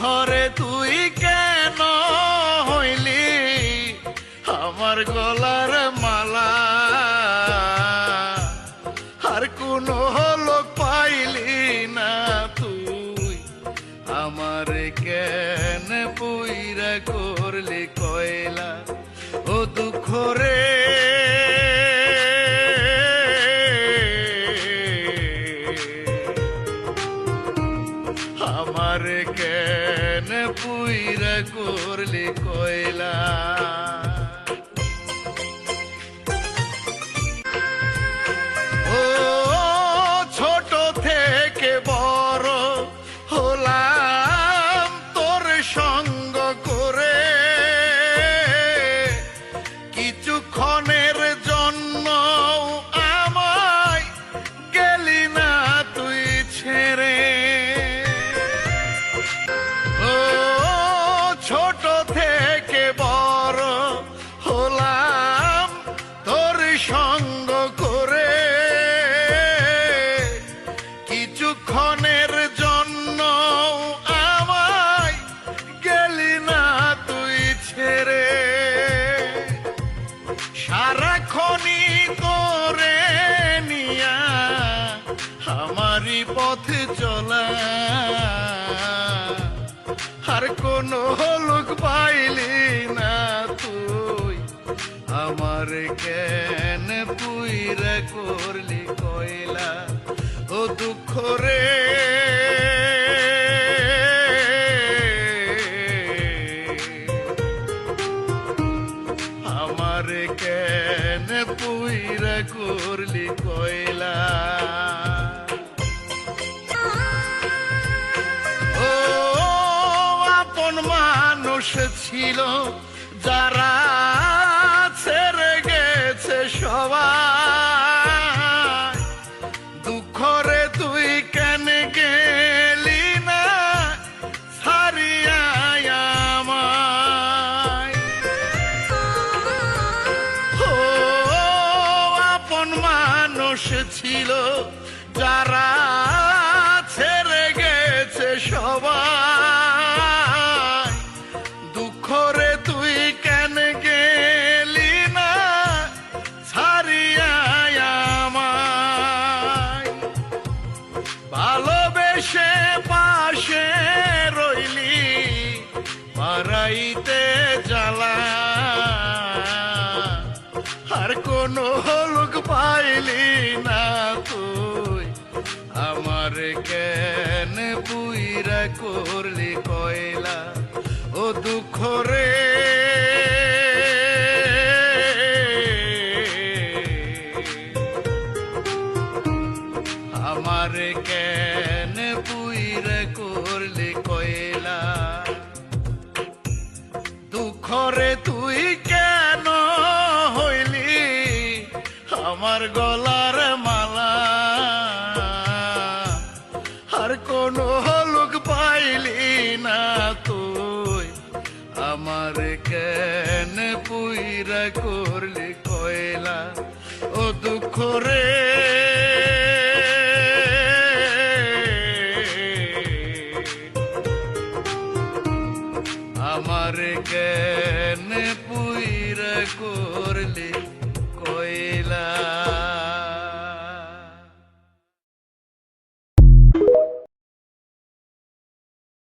দুঃখরে তুই কেন হইলি? আমার গলার মালা। আর কোন লোক পাইলি না তুই। আমার কেন পুইরা করলি কয়লা? ও দুঃখ আমার কেন পুইরা করলি কয়লা? সারাক্ষণই তোরে নিয়া আমারই পথে চলা। আর কোন লোক পাইলি না তুই, আমার কেন পুইরা করলি কয়লা? ও দুঃখ রে। কেন পুইরা করলি কয়লা। ও মানুষ ছিল যারা মানুষ ছিল, যারা ছেড়ে গেছে সবাই। দুঃখ রে তুই কেন গেলি না? ছাড়িয়া আমায়। ভালোবেসে পাশে রইলি পারাইতে কোন লোক পাইলি না তুই। আমার কেন পুইরা করলি কয়লা? ও দুঃখ রে। আমার কেন আমার গলার মালা। আর কোন লোক পাইলি না তুই। আমার কেন পুইরা করলি কয়লা? ও দুঃখ রে। আমার কেন পুইরা করলি